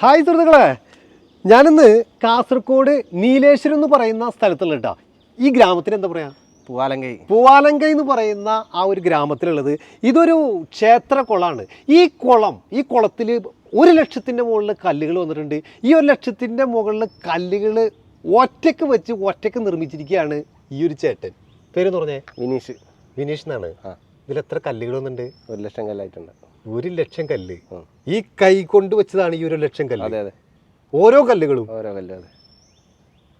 Hi സുഹൃത്തുക്കളെ. ഞാനിന്ന് കാസർഗോഡ് നീലേശ്വരം എന്ന് പറയുന്ന സ്ഥലത്തുള്ള കേട്ടോ ഈ ഗ്രാമത്തിന് എന്താ പറയാ? പൂവാലങ്കൈ. പൂവാലങ്കൈ എന്ന് പറയുന്ന ആ ഒരു ഗ്രാമത്തിലുള്ളത് ഇതൊരു ക്ഷേത്ര കുളമാണ് ഈ കുളം ഈ കുളത്തിൽ ഒരു ലക്ഷത്തിന്റെ മുകളിൽ കല്ലുകൾ വന്നിട്ടുണ്ട്. ഈ ഒരു ലക്ഷത്തിന്റെ മുകളിൽ കല്ലുകൾ ഒറ്റയ്ക്ക് വെച്ച് ഒറ്റയ്ക്ക് നിർമ്മിച്ചിരിക്കുകയാണ് ഈ ഒരു ചേട്ടൻ. പേരെന്ന് പറഞ്ഞേ? വിനീഷ്. വിനീഷ് എന്നാണ്. ആ. ഇതിൽ എത്ര കല്ലുകൾ വന്നിട്ടുണ്ട്? ഒരു ലക്ഷം കല്ലായിട്ടുണ്ട്. ഒരു ലക്ഷം കല്ല്. ഈ കൈ കൊണ്ട് വെച്ചതാണ് ഈ ഒരു ലക്ഷം കല്ല്. അതെ അതെ. ഓരോ കല്ലുകളും? ഓരോ കല്ല് അതെ.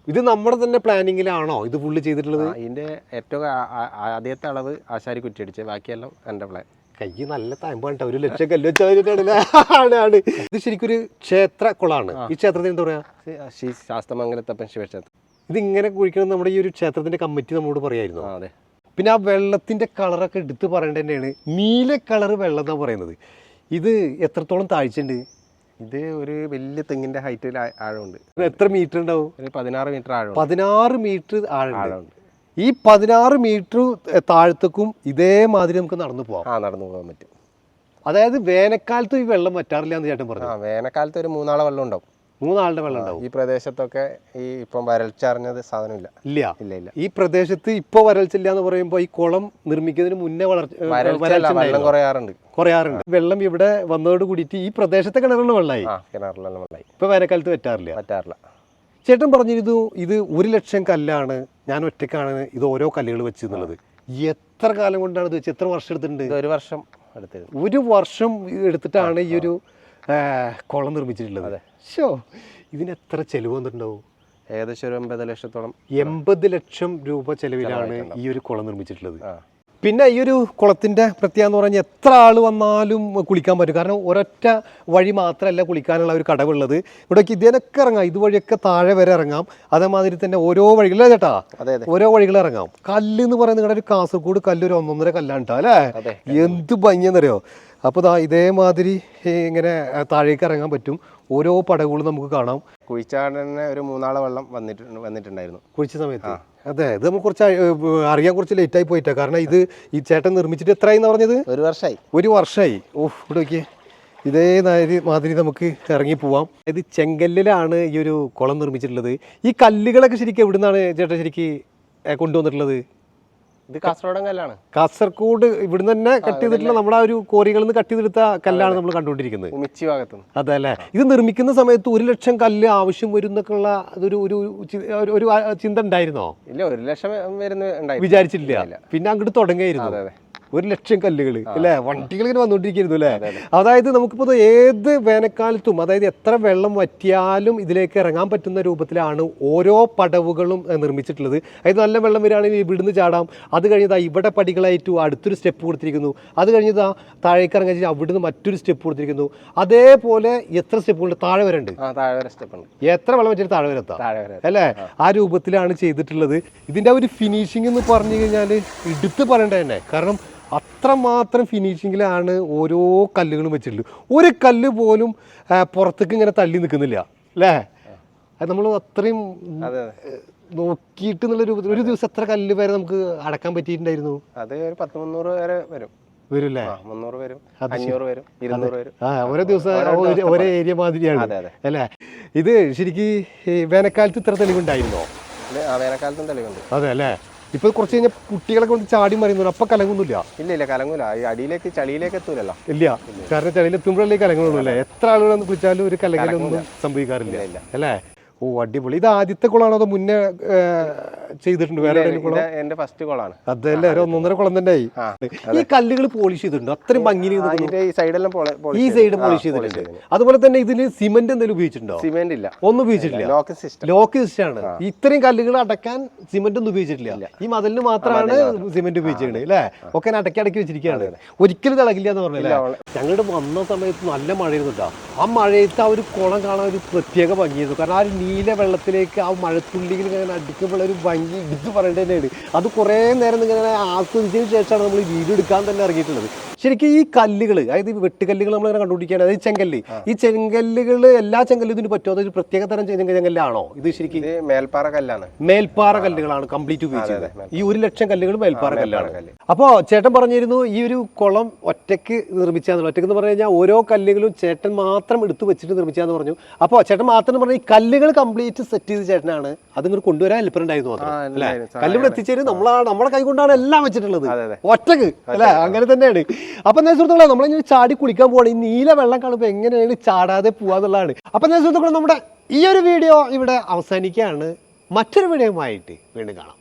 ഇത് നമ്മുടെ തന്നെ പ്ലാനിങ്ങിലാണോ ഇത് ഫുള്ള് ചെയ്തിട്ടുള്ളത്? ഇതിന്റെ ഏറ്റവും ആ- ആദ്യത്തെ അളവ് ആശാരി കുറ്റിയടിച്ച് ബാക്കിയെല്ലാം എന്റെ പ്ലാൻ കൈ നല്ല തയമ്പാണ് ഒരു ലക്ഷം കല്ല് വെച്ചാണ് ആണ് ആണ്. ഇത് ശരിക്കും ഒരു ക്ഷേത്ര കുളമാണ് ഈ ക്ഷേത്രത്തിന് എന്താ പറയാ? ശ്രീ ശാസ്തമംഗലത്തപ്പൻ ശിവക്ഷേത്രം. ഇത് ഇങ്ങനെ കുഴിക്കണം നമ്മുടെ ഈ ഒരു ക്ഷേത്രത്തിന്റെ കമ്മിറ്റി നമ്മോട് പറയായിരുന്നു. ആ അതെ. പിന്നെ ആ വെള്ളത്തിന്റെ കളറൊക്കെ എടുത്ത് പറയേണ്ടത് തന്നെയാണ്. നീല കളർ വെള്ളം എന്നാണ് പറയുന്നത്. ഇത് എത്രത്തോളം താഴ്ചയുണ്ട്? ഇത് ഒരു വലിയ തെങ്ങിന്റെ ഹൈറ്റിൽ ആഴമുണ്ട്. എത്ര മീറ്റർ ഉണ്ടാവും? ഒരു പതിനാറ് മീറ്റർ ആഴം പതിനാറ് മീറ്റർ ആഴമുണ്ട്. ഈ പതിനാറ് മീറ്റർ താഴത്തേക്കും ഇതേമാതിരി നമുക്ക് നടന്നു പോവാം. ആ നടന്നു പോകാൻ പറ്റും. അതായത് വേനൽക്കാലത്ത് ഈ വെള്ളം വറ്റാറില്ല എന്ന് ചേട്ടൻ പറഞ്ഞു. ആ വേനൽക്കാലത്ത് ഒരു മൂന്നാളെ വെള്ളം ഉണ്ടാവും. മൂന്നാളുടെ വെള്ളം ഉണ്ടാവും. ഈ പ്രദേശത്തൊക്കെ ഈ ഇപ്പം വരൾച്ച അറിഞ്ഞത് സാധനമില്ല. ഇല്ല. ഇല്ല ഇല്ല. ഈ പ്രദേശത്ത് ഇപ്പൊ വരൾച്ചില്ല എന്ന് പറയുമ്പോൾ ഈ കുളം നിർമ്മിക്കുന്നതിന് മുന്നേ വളർച്ച വരൾച്ച വെള്ളം കുറയാറുണ്ട്. കുറയാറുണ്ട്. വെള്ളം ഇവിടെ വന്നതോട് കൂടിയിട്ട് ഈ പ്രദേശത്തെ കിണറുള്ള വെള്ളമായി. ആ കിണറിലെല്ലാം വെള്ളമായി. ഇപ്പൊ വേനൽക്കാലത്ത് പറ്റാറില്ല. പറ്റാറില്ല. ചേട്ടൻ പറഞ്ഞിരുന്നു ഇത് ഒരു ലക്ഷം കല്ലാണ് ഞാൻ ഒറ്റക്കാണ് ഇത് ഓരോ കല്ലുകൾ വെച്ച് എന്നുള്ളത് എത്ര കാലം കൊണ്ടാണ് ഇത് വെച്ച് എത്ര വർഷം എടുത്തിട്ടുണ്ട്? ഒരു വർഷം എടുത്തിട്ടുണ്ട് ഒരു വർഷം എടുത്തിട്ടാണ് ഈ ഒരു കുളം നിർമ്മിച്ചിട്ടുള്ളത്. ഷോ ഇതിന് എത്ര ചെലവ് വന്നിട്ടുണ്ടാവും? ഏകദേശം ഒരു എൺപത് ലക്ഷത്തോളം. എൺപത് ലക്ഷം രൂപ ചെലവിലാണ് ഈ ഒരു കുളം നിർമ്മിച്ചിട്ടുള്ളത്. പിന്നെ ഈ ഒരു കുളത്തിന്റെ പ്രത്യേകത എന്ന് പറഞ്ഞാൽ എത്ര ആൾ വന്നാലും കുളിക്കാൻ പറ്റും. കാരണം ഒരൊറ്റ വഴി മാത്രമല്ല കുളിക്കാനുള്ള ഒരു കടവുള്ളത്. ഇവിടേക്ക് ഇതിനൊക്കെ ഇറങ്ങാം. ഇതുവഴിയൊക്കെ താഴെ വരെ ഇറങ്ങാം. അതേമാതിരി തന്നെ ഓരോ വഴികളിലെ ചേട്ടാ? ഓരോ വഴികൾ ഇറങ്ങാം. കല്ല് എന്ന് പറയുന്നത് നിങ്ങളുടെ ഒരു കാസർഗോഡ് കല്ലൊരു ഒരു ഒന്നൊന്നര കല്ലാണ് കേട്ടോ അല്ലേ? എന്ത് ഭംഗിയെന്നറിയോ? അപ്പോൾ ഇതേമാതിരി ഇങ്ങനെ താഴേക്ക് ഇറങ്ങാൻ പറ്റും. ഓരോ പടകുകളും നമുക്ക് കാണാം. കുഴിച്ചാടനെ ഒരു മൂന്നാളെ വെള്ളം വന്നിട്ട് വന്നിട്ടുണ്ടായിരുന്നു. കുഴിച്ച സമയത്ത്. അതെ ഇത് നമുക്ക് കുറച്ച് അറിയാൻ കുറച്ച് ലേറ്റായി പോയിട്ടാ. കാരണം ഇത് ഈ ചേട്ടൻ നിർമ്മിച്ചിട്ട് എത്രയായിന്ന് പറഞ്ഞത്? ഒരു വർഷമായി ഒരു വർഷമായി ഓഹ് ഇവിടെ നോക്കിയേ. ഇതേ മാതിരി നമുക്ക് ഇറങ്ങി പോവാം. ഇത് ചെങ്കല്ലിലാണ് ഈ ഒരു കുളം നിർമ്മിച്ചിട്ടുള്ളത്. ഈ കല്ലുകളൊക്കെ ശരിക്കും എവിടുന്നാണ് ചേട്ടൻ ശരിക്കും കൊണ്ടുവന്നിട്ടുള്ളത്? ഇത് കാസർഗോഡൻ കല്ലാണ്. കാസർഗോഡ് ഇവിടുന്ന് തന്നെ കട്ട് ചെയ്തിട്ടുള്ള നമ്മുടെ ആ ഒരു കോറികളിൽ നിന്ന് കട്ട് ചെയ്തെടുത്ത കല്ലാണ് നമ്മൾ കണ്ടുകൊണ്ടിരിക്കുന്നത്. ഉമിച്ചി ഭാഗത്ത് അതെ അല്ലേ? ഇത് നിർമ്മിക്കുന്ന സമയത്ത് ഒരു ലക്ഷം കല്ല് ആവശ്യം വരും എന്നൊക്കെയുള്ള അതൊരു ഒരു ഒരു- ചിന്ത ഉണ്ടായിരുന്നോ? ഇല്ല ഒരു ലക്ഷം വരുന്ന വിചാരിച്ചില്ല പിന്നെ അങ്ങോട്ട് തുടങ്ങിയായിരുന്നു. അതെ അതെ. ഒരു ലക്ഷം കല്ലുകൾ അല്ലേ? വണ്ടികൾ ഇങ്ങനെ വന്നുകൊണ്ടിരിക്കുന്നു അല്ലേ അതായത് നമുക്കിപ്പോൾ ഏത് വേനൽക്കാലത്തും അതായത് എത്ര വെള്ളം വറ്റിയാലും ഇതിലേക്ക് ഇറങ്ങാൻ പറ്റുന്ന രൂപത്തിലാണ് ഓരോ പടവുകളും നിർമ്മിച്ചിട്ടുള്ളത്. അതായത് നല്ല വെള്ളം വരികയാണെങ്കിൽ ഇവിടുന്ന് ചാടാം. അത് കഴിഞ്ഞതാ ഇവിടെ പടികളായിട്ട് അടുത്തൊരു സ്റ്റെപ്പ് കൊടുത്തിരിക്കുന്നു. അത് കഴിഞ്ഞതാ താഴേക്ക് ഇറങ്ങി കഴിഞ്ഞാൽ അവിടുന്ന് മറ്റൊരു സ്റ്റെപ്പ് കൊടുത്തിരിക്കുന്നു. അതേപോലെ എത്ര സ്റ്റെപ്പ് താഴെ വരെ ഉണ്ട്. എത്ര വെള്ളം വെച്ചാൽ താഴെ വരെ എത്താം. അല്ലേ? ആ. രൂപത്തിലാണ് ചെയ്തിട്ടുള്ളത്. ഇതിന്റെ ഒരു ഫിനിഷിംഗ് എന്ന് പറഞ്ഞു കഴിഞ്ഞാൽ എടുത്ത് പറയേണ്ടത് തന്നെ കാരണം അത്രമാത്രം ഫിനിഷിങ്ങിലാണ് ഓരോ കല്ലുകളും വെച്ചിട്ടുള്ളത്. ഒരു കല്ല് പോലും പുറത്തേക്ക് ഇങ്ങനെ തള്ളി നിൽക്കുന്നില്ല. അല്ലേ? അത് നമ്മൾ അത്രയും അതെ അതെ. നോക്കിയിട്ട് എന്നുള്ളൊരു ഒരു ദിവസം എത്ര കല്ല് വരെ നമുക്ക് അടക്കാൻ പറ്റിയിട്ടുണ്ടായിരുന്നു? അത് ഒരു പത്ത് മുന്നൂറ് വരെ വരും. വരില്ലേ ആ മുന്നൂറ് വരും അഞ്ഞൂറ് വരും ഇരുന്നൂറ് വരും. ആ ഓരോ ദിവസം ഒരു- ഏരിയ മാതിരിയാണ്. അല്ലേ? ഇത് ശരിക്കും വേനൽക്കാലത്ത് ഇത്ര തെളിവുണ്ടായിരുന്നോ? വേനൽക്കാലത്തും തെളിവുണ്ട്. അതെ അല്ലേ? ഇപ്പൊ കുറച്ച് കഴിഞ്ഞാൽ കുട്ടികളൊക്കെ കൊണ്ട് ചാടി മറിയുന്നു അപ്പൊ കലങ്ങുന്നില്ല. ഇല്ല ഇല്ല കലങ്ങൂല. ഈ അടിയിലേക്ക് ചളിയിലേക്ക് എത്തൂലല്ലോ. ഇല്ല. കാരണം ചളിയിലെത്തുമ്പോഴല്ലേ കലങ്ങളുള്ളൂ അല്ലേ? എത്ര ആളുകൾ വന്ന് കുളിച്ചാലും ഒരു കലങ്ങലൊന്നും സംഭവിക്കാറില്ല. അല്ലേ? ഓ അടിപൊളി. ഇത് ആദ്യത്തെ കുളമാണോ അതോ മുന്നേ ചെയ്തിട്ടുണ്ട്. വേറെ എന്റെ ഫസ്റ്റ് കുളമാണ് അതല്ലേ ഒരു ഒന്നൊന്നര കുളം തന്നെ ആയി. ഈ കല്ലുകൾ പോളിഷ് ചെയ്തിട്ടുണ്ട്? അത്രയും ഭംഗി ഈ സൈഡെല്ലാം ഈ സൈഡ് പോളിഷ് ചെയ്തിട്ടുണ്ട്. അതുപോലെ തന്നെ ഇതിന് സിമെന്റ് എന്തെങ്കിലും ഉപയോഗിച്ചിട്ടുണ്ടോ? സിമെന്റ് ഇല്ല. ഒന്നും ഉപയോഗിച്ചിട്ടില്ല. ലോക്ക് സിസ്റ്റം ലോക്ക് സിസ്റ്റാണ് ഇത്രയും കല്ലുകൾ അടക്കാൻ സിമെന്റ് ഒന്നും ഉപയോഗിച്ചിട്ടില്ല. ഈ മതിലിന് മാത്രമാണ് സിമെന്റ് ഉപയോഗിച്ചിട്ടുണ്ട് അല്ലേ ഒക്കെ അടക്കി അടക്കി വെച്ചിരിക്കുകയാണ്. ഒരിക്കലും തിളകില്ല എന്ന് പറഞ്ഞില്ല? ഞങ്ങളുടെ വന്ന സമയത്ത് നല്ല മഴയായിരുന്നു കേട്ടോ. ആ മഴയത്ത് ആ ഒരു കുളം കാണാൻ ഒരു പ്രത്യേക ഭംഗിയായിരുന്നു. കാരണം ആ ഒരു നീല വെള്ളത്തിലേക്ക് ആ മഴത്തുള്ളികൾ ഇങ്ങനെ അടിക്കുമ്പോൾ ഒരു ഭംഗി ഭംഗി ഇത് പറയേണ്ടത് തന്നെയാണ് അത് കുറേ നേരം ഇങ്ങനെ ആസ്വദിച്ചതിന് ശേഷമാണ് നമ്മൾ വീട് വീഡിയോ എടുക്കാൻ തന്നെ ഇറങ്ങിയിട്ടുള്ളത്. ശരിക്കും ഈ കല്ലുകൾ അതായത് ഈ വെട്ടുകല്ലുകൾ നമ്മളിങ്ങനെ കണ്ടുപിടിക്കുകയാണ്. അതായത് ചെങ്കല്ല്. ഈ ചെങ്കല്ലുകൾ എല്ലാ ചെങ്കല്ലും ഇതിന് പറ്റുമോ? അതൊരു പ്രത്യേക തരം ചെങ്ക- ചെങ്കല്ലാണോ? ഇത് ശരിക്കും മേൽപ്പാറ കല്ലാണ്. മേൽപ്പാറ കല്ലുകളാണ് കംപ്ലീറ്റ് ഉപയോഗിച്ചത്. ഈ ഒരു ലക്ഷം കല്ലുകൾ മേൽപ്പാറ കല്ലാണ്. അപ്പോ അപ്പോൾ ചേട്ടൻ പറഞ്ഞിരുന്നു ഈ ഒരു കുളം ഒറ്റയ്ക്ക് നിർമ്മിച്ചാന്ന് ഒറ്റയ്ക്ക് എന്ന് പറഞ്ഞു കഴിഞ്ഞാൽ ഓരോ കല്ലുകളും ചേട്ടൻ മാത്രം എടുത്തു വെച്ചിട്ട് നിർമ്മിച്ചാന്ന് പറഞ്ഞു. അപ്പോൾ ചേട്ടൻ മാത്രം പറഞ്ഞു ഈ കല്ലുകൾ കംപ്ലീറ്റ് സെറ്റ് ചെയ്ത് ചേട്ടനാണ്. അത് ഇങ്ങോട്ട് കൊണ്ടുവരാൻ ഹെൽപ്പർ ഉണ്ടായിരുന്നു മാത്രം ആ, അല്ലേ? ഉണ്ടായിരുന്നു. കല്ല് ഇവിടെ എത്തിച്ചേരും നമ്മളാണ് നമ്മുടെ കൈ കൊണ്ടാണ് എല്ലാം വെച്ചിട്ടുള്ളത്. ഒറ്റയ്ക്ക് അല്ലെ? അങ്ങനെ തന്നെയാണ്. അപ്പൊ എന്താ സുഹൃത്തുക്കളെ നമ്മളിങ്ങനെ ചാടി കുളിക്കാൻ പോകണം ഈ നീല വെള്ളം കാണുമ്പോൾ എങ്ങനെയാണ് ചാടാതെ പോവാന്നുള്ളതാണ് അപ്പൊ എന്താ സുഹൃത്തുക്കളെ നമ്മുടെ ഈ ഒരു വീഡിയോ ഇവിടെ അവസാനിക്കുകയാണ്. മറ്റൊരു വീഡിയോ ആയിട്ട് വീണ്ടും കാണാം.